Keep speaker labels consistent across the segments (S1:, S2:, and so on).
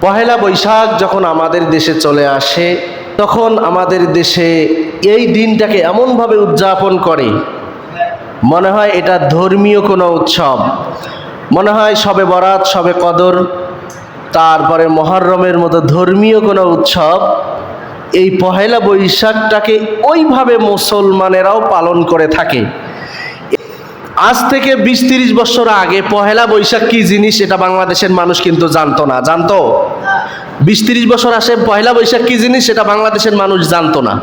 S1: পহেলা বৈশাখ যখন আমাদের দেশে চলে আসে, তখন আমাদের দেশে এই দিনটাকে এমনভাবে উদযাপন করে। মনে হয় এটা ধর্মীয় কোনো উৎসব। মনে হয় সবে বরাত, সবে কদর, তারপরে মহরমের মতো ধর্মীয় কোনো উৎসব। এই পহেলা বৈশাখটাকে ওইভাবে মুসলমানেরাও পালন করে থাকে। আজ থেকে বিশ তিরিশ বছর আগে পহেলা বৈশাখ কি জিনিস এটা বাংলাদেশের মানুষ কিন্তু জানতো না। জানতো? বিশ তিরিশ বছর আসে, পহেলা বৈশাখ কি জিনিস সেটা বাংলাদেশের মানুষ জানতো না।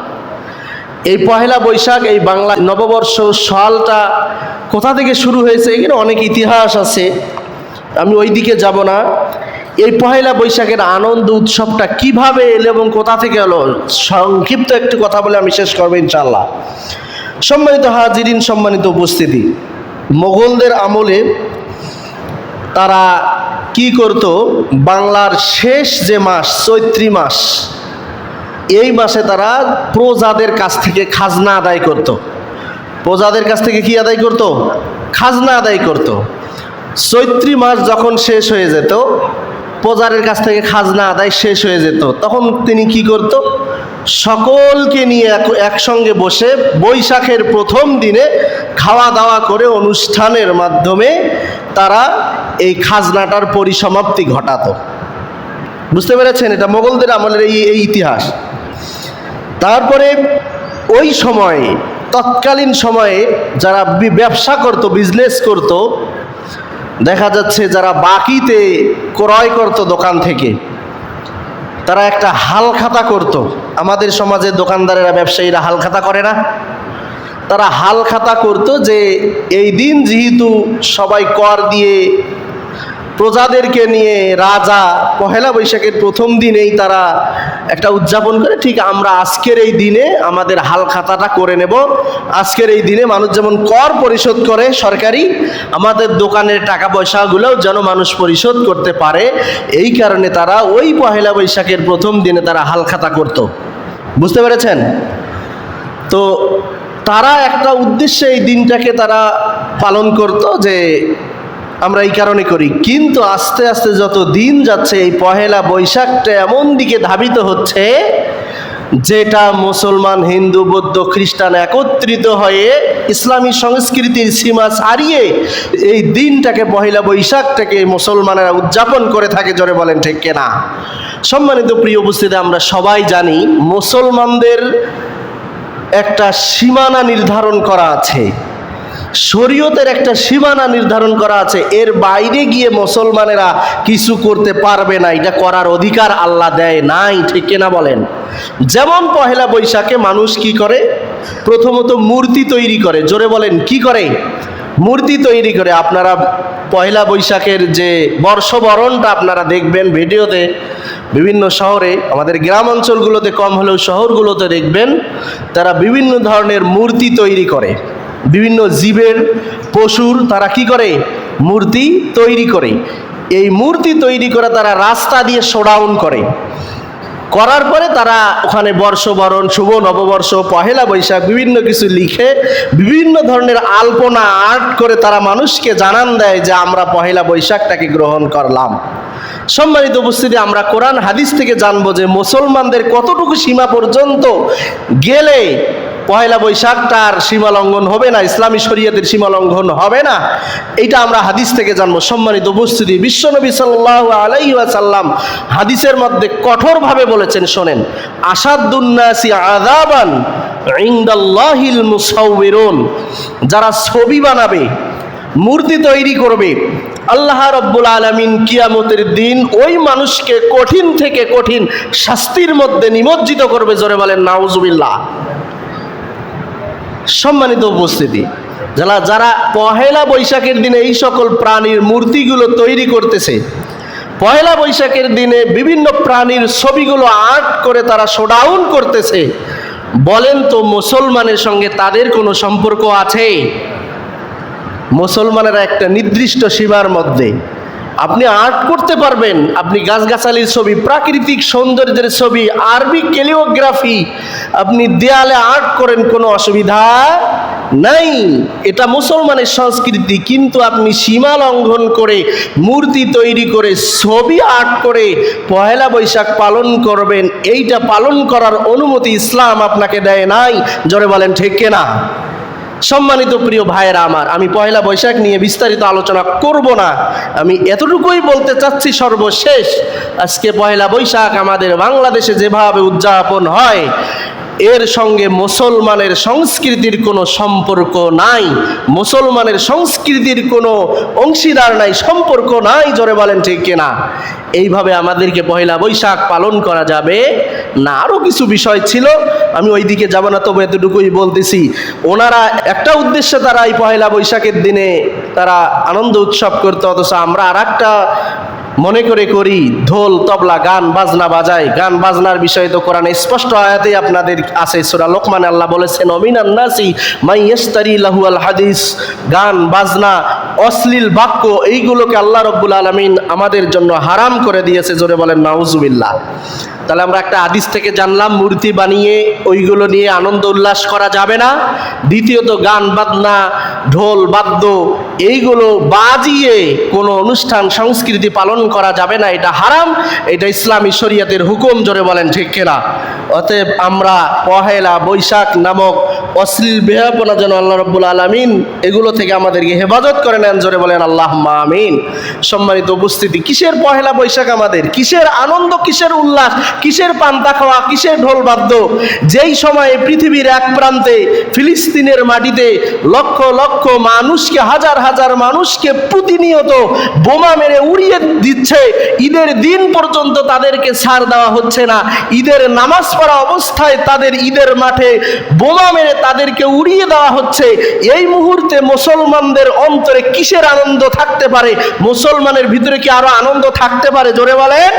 S1: এই পহেলা বৈশাখ, এই বাংলা নববর্ষ সালটা কোথা থেকে শুরু হয়েছে? এখানে অনেক ইতিহাস আছে। আমি ওই দিকে যাব না। এই পহেলা বৈশাখের আনন্দ উৎসবটা কীভাবে এলো এবং কোথা থেকে এলো? সংক্ষিপ্ত একটু কথা বলে আমি শেষ করব ইনশাল্লাহ সম্মানিত হাজিরিন, সম্মানিত উপস্থিতি। মোগলদের আমলে তারা কি করত? বাংলার শেষ যে মাস, চৈত্রী মাস, এই মাসে তারা প্রজাদের কাছ থেকে খাজনা আদায় করত। প্রজাদের কাছ থেকে কি আদায় করত? খাজনা আদায় করত। চৈত্রী মাস যখন শেষ হয়ে যেত প্রজারের কাছ থেকে খাজনা আদায় শেষ হয়ে যেত। তখন তিনি কি করত? সকলকে নিয়ে এক- একসঙ্গে বসে বৈশাখের প্রথম দিনে খাওয়া দাওয়া করে অনুষ্ঠানের মাধ্যমে তারা এই খাজনাটার পরিসমাপ্তি ঘটাতো। বুঝতে পেরেছেন? এটা মোগলদের আমলের এই এই ইতিহাস। তারপরে ওই সময়ে, তৎকালীন সময়ে যারা ব্যবসা করত বিজনেস করত, দেখা যাচ্ছে যারা বাকিতে ক্রয় করত দোকান থেকে তারা একটা হাল খাতা করত। আমাদের সমাজে দোকানদারেরা, ব্যবসায়ীরা হাল খাতা করে না। তারা হাল খাতা করতো যে, এই দিন যেহেতু সবাই কর দিয়ে প্রজাদেরকে নিয়ে রাজা পহেলা বৈশাখের প্রথম দিনেই তারা একটা উদযাপন করে। ঠিক আমরা আজকের এই দিনে আমাদের হাল খাতাটা করে নেব। আজকের এই দিনে মানুষ যেমন কর পরিশোধ করে সরকারি, আমাদের দোকানের টাকা পয়সাগুলোও যেন মানুষ পরিশোধ করতে পারে, এই কারণে তারা ওই পহেলা বৈশাখের প্রথম দিনে তারা হাল খাতা করতো। বুঝতে পেরেছেন? তো তারা একটা উদ্দেশ্যে এই দিনটাকে তারা পালন করত যে আমরা এই কারণে করি। কিন্তু আস্তে আস্তে যত দিন যাচ্ছে, এই পহেলা বৈশাখটা এমন দিকে ধাবিত হচ্ছে, যেটা মুসলমান, হিন্দু, বৌদ্ধ, খ্রিস্টান একত্রিত হয়ে ইসলামী সংস্কৃতির সীমা ছাড়িয়ে এই দিনটাকে, পহেলা বৈশাখটাকে মুসলমানেরা উদযাপন করে থাকে, জোরে বলেন ঠিক কেনা? সম্মানিত প্রিয় উপস্থিতি, আমরা সবাই জানি মুসলমানদের একটা সীমানা নির্ধারণ করা আছে। শরীয়তের একটা সীমানা নির্ধারণ করা আছে। এর বাইরে গিয়ে মুসলমানেরা কিছু করতে পারবে না। এটা করার অধিকার আল্লাহ দেয় নাই, ঠিক কিনা বলেন? যেমন পহেলা বৈশাখে মানুষ কি করে? প্রথমত মূর্তি তৈরি করে। জোরে বলেন, কি করে? মূর্তি তৈরি করে। আপনারা পহেলা বৈশাখের যে বর্ষবরণটা আপনারা দেখবেন ভিডিওতে, বিভিন্ন শহরে, আমাদের গ্রাম অঞ্চলগুলোতে কম হলেও শহরগুলোতে দেখবেন, তারা বিভিন্ন ধরনের মূর্তি তৈরি করে। বিভিন্ন জীবের পশুর তারা কি করে? মূর্তি তৈরি করে। এই মূর্তি তৈরি করে তারা রাস্তা দিয়ে শোডাউন করে। করার পরে তারা ওখানে বর্ষবরণ, শুভ, নববর্ষ, পহেলা বৈশাখ বিভিন্ন কিছু লিখে বিভিন্ন ধরনের আলপনা, আর্ট করে তারা মানুষকে জানান দেয় যে আমরা পহেলা বৈশাখটাকে গ্রহণ করলাম। সম্মানিত উপস্থিতি, আমরা কোরআন হাদিস থেকে জানব যে মুসলমানদের কতটুকু সীমা পর্যন্ত গেলে পয়লা বৈশাখটার সীমা লঙ্ঘন হবে না, ইসলামী শরীয়তের সীমা লঙ্ঘন হবে না। এইটা আমরা হাদিস থেকে জানব। সম্মানিত উপস্থিতি, বিশ্বনবী সাল্লাহ আলাই সাল্লাম হাদিসের মধ্যে কঠোরভাবে বলেছেন, শোনেন, আসাদুন্নাসি আদাবান ইন্দাল্লাহিল মুসাউবিরুন, যারা ছবি বানাবে, মূর্তি তৈরি করবে, আল্লাহ রব্বুল আলমিন কিয়ামতের দিন ওই মানুষকে কঠিন থেকে কঠিন শাস্তির মধ্যে নিমজ্জিত করবে। জোরে বলেন, নাউজুবিল্লাহ। সম্মানিত উপস্থিতি। যারা যারা পহেলা বৈশাখের দিনে এই সকল প্রাণীর মূর্তিগুলো তৈরি করতেছে পয়লা বৈশাখের দিনে বিভিন্ন প্রাণীর ছবিগুলো আর্ট করে তারা শোডাউন করতেছে, বলেন তো মুসলমানের সঙ্গে তাদের কোনো সম্পর্ক আছে? মুসলমানেরা একটা নির্দিষ্ট সীমার মধ্যে আপনি আর্ট করতে পারবেন। আপনি গাছগাছালির ছবি, প্রাকৃতিক সৌন্দর্যের ছবি, আরবি ক্যালিওগ্রাফি, আপনি দেয়ালে আর্ট করেন, কোনো অসুবিধা নাই। এটা মুসলমানের সংস্কৃতি, কিন্তু আপনি সীমা লঙ্ঘন করে মূর্তি তৈরি করে ছবি আর্ট করে পহেলা বৈশাখ পালন করবেন, এইটা পালন করার অনুমতি ইসলাম আপনাকে দেয় নাই। জোরে বলেন, ঠিক না সম্মানিত প্রিয় ভাইয়েরা আমার, আমি পয়লা বৈশাখ নিয়ে বিস্তারিত আলোচনা করব না। আমি এতটুকুই বলতে চাচ্ছি সর্বশেষ, আজকে পয়লা বৈশাখ আমাদের বাংলাদেশে যেভাবে উদযাপন হয় এর সঙ্গে মুসলমানের সংস্কৃতির কোনো সম্পর্ক নাই। মুসলমানের সংস্কৃতির কোনো অংশীদার নাই, সম্পর্ক নাই, জোরে বলেন ঠিক কিনা? এইভাবে আমাদেরকে পয়লা বৈশাখ পালন করা যাবে না। আরও কিছু বিষয় ছিল, আমি ওই দিকে যাব না, তবে এতটুকুই বলতেছি। ওনারা একটা উদ্দেশ্যে তারা এই পয়লা বৈশাখের দিনে তারা আনন্দ উৎসব করতো, অথচ আমরা আর একটা মনে করে করি, ঢোল, তবলা, গান, বাজনা বাজায়। গান বাজনার বিষয়ে তো কোরআনে স্পষ্ট আয়াতে আপনাদের আছে, সূরা লোকমান আল্লাহ বলেছেন, অমিনান নাসি মাই ইস্তারি লাহু আল হাদিস। গান, বাজনা, অশ্লীল বাক্য, এইগুলোকে আল্লাহ রব্বুল আলমিন আমাদের জন্য হারাম করে দিয়েছে, জোরে বলেন, নাউজুবিল্লাহ। তাহলে আমরা একটা আদিস থেকে জানলাম, মূর্তি বানিয়ে ওইগুলো নিয়ে আনন্দ উল্লাস করা যাবে না। দ্বিতীয়ত, গান, বাজনা, ঢোল, বাদ্য, এইগুলো বাজিয়ে কোনো অনুষ্ঠান, সংস্কৃতি পালন করা যাবে না, এটা হারাম, এটা ইসলামী শরিয়াতের হুকুম, জোরে বলেন ঠিক কিনা? অতএব আমরা পহেলা বৈশাখ নামক অশ্লীল বেহাপনা যেন আল্লাহ রব্বুল আলমিন এগুলো থেকে আমাদেরকে হেফাজত করে নেন, জোরে বলেন আল্লাহ আমিন। সম্মানিত উপস্থিতি, কিসের পহেলা বৈশাখ আমাদের? কিসের আনন্দ, কিসের উল্লাস, কিসের পান্তা খাওয়া, কিসের ঢোল বাদ্য? যেই সময়ে পৃথিবীর এক প্রান্তে ফিলিস্তিনের মাটিতে লক্ষ লক্ষ মানুষকে, হাজার হাজার মানুষকে প্রতিনিয়ত বোমা মেরে উড়িয়ে দিচ্ছে, ঈদের দিন পর্যন্ত তাদেরকে ছাড় দেওয়া হচ্ছে না। ঈদের নামাজ পড়া অবস্থায় তাদের ঈদের মাঠে বোমা মেরে তাদেরকে উড়িয়ে দেওয়া হচ্ছে। এই মুহূর্তে মুসলমানদের অন্তরে কিসের আনন্দ থাকতে পারে? মুসলমানের ভিতরে কি আরও আনন্দ থাকতে পারে? জোরে বলেন।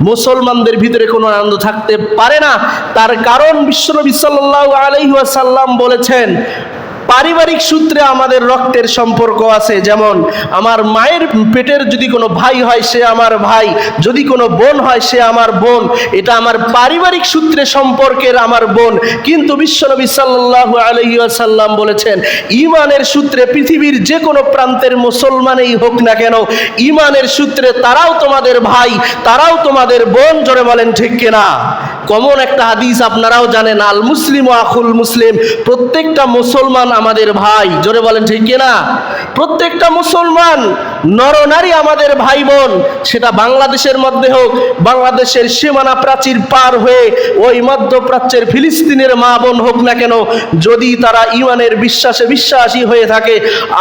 S1: মুসলমানদের ভিতরে কোনো আনন্দ থাকতে পারে না। তার কারণ বিশ্বনবী সাল্লাল্লাহু আলাইহি ওয়াসাল্লাম বলেছেন পারিবারিক সূত্রে আমাদের রক্তের সম্পর্ক আছে। যেমন, আমার মায়ের পেটের যদি কোনো ভাই হয়, সে আমার ভাই। যদি কোনো বোন হয়, সে আমার বোন। এটা আমার পারিবারিক সূত্রে সম্পর্কের আমার বোন। কিন্তু বিশ্বনবী সাল্লাল্লাহু আলাইহি ওয়াসাল্লাম বলেছেন, ইমানের সূত্রে পৃথিবীর যে কোনো প্রান্তের মুসলমানেই হোক না কেন, ইমানের সূত্রে তারাও তোমাদের ভাই, তারাও তোমাদের বোন, জোরে বলেন ঠিক কিনা? কমন একটা হাদিস আপনারাও জানেন আল মুসলিম আখুল মুসলিম। প্রত্যেকটা মুসলমান আমাদের ভাই, জোরে বলেন ঠিক কিনা? প্রত্যেকটা মুসলমান নরনারী আমাদের ভাই বোন, সেটা বাংলাদেশের মধ্যে হোক, বাংলাদেশের সীমানা প্রাচীর পার হয়ে ওই মধ্যপ্রাচ্যের ফিলিস্তিনের মা বোন হোক না কেন, যদি তারা ইমানের বিশ্বাসে বিশ্বাসী হয়ে থাকে,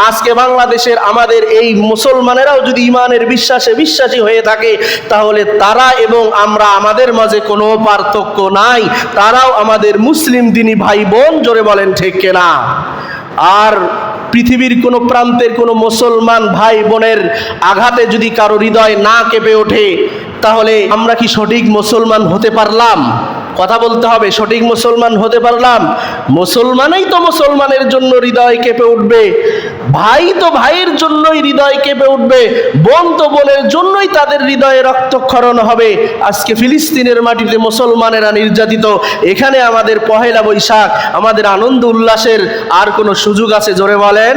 S1: আজকে বাংলাদেশের আমাদের এই মুসলমানেরাও যদি ইমানের বিশ্বাসে বিশ্বাসী হয়ে থাকে, তাহলে তারা এবং আমরা আমাদের মাঝে কোনো পার্থক্য নাই। তারাও আমাদের মুসলিম দিনী ভাই বোন, জোরে বলেন ঠিক না আর পৃথিবীর কোনো প্রান্তের কোনো মুসলমান ভাই বোনের আঘাতে যদি কারও হৃদয় না কেঁপে ওঠে, তাহলে আমরা কি সঠিক মুসলমান হতে পারলাম? কথা বলতে হবে, সঠিক মুসলমান হতে পারলাম? মুসলমানেই তো মুসলমানের জন্য হৃদয় কেঁপে উঠবে। ভাই তো ভাইয়ের জন্যই হৃদয় কেঁপে উঠবে, বোন তো বোনের জন্যই তাদের হৃদয়ে রক্তক্ষরণ হবে। আজকে ফিলিস্তিনের মাটিতে মুসলমানেরা নির্যাতিত, এখানে আমাদের পহেলা বৈশাখ, আমাদের আনন্দ উল্লাসের আর কোনো সুযোগ আছে জোরে বলেন?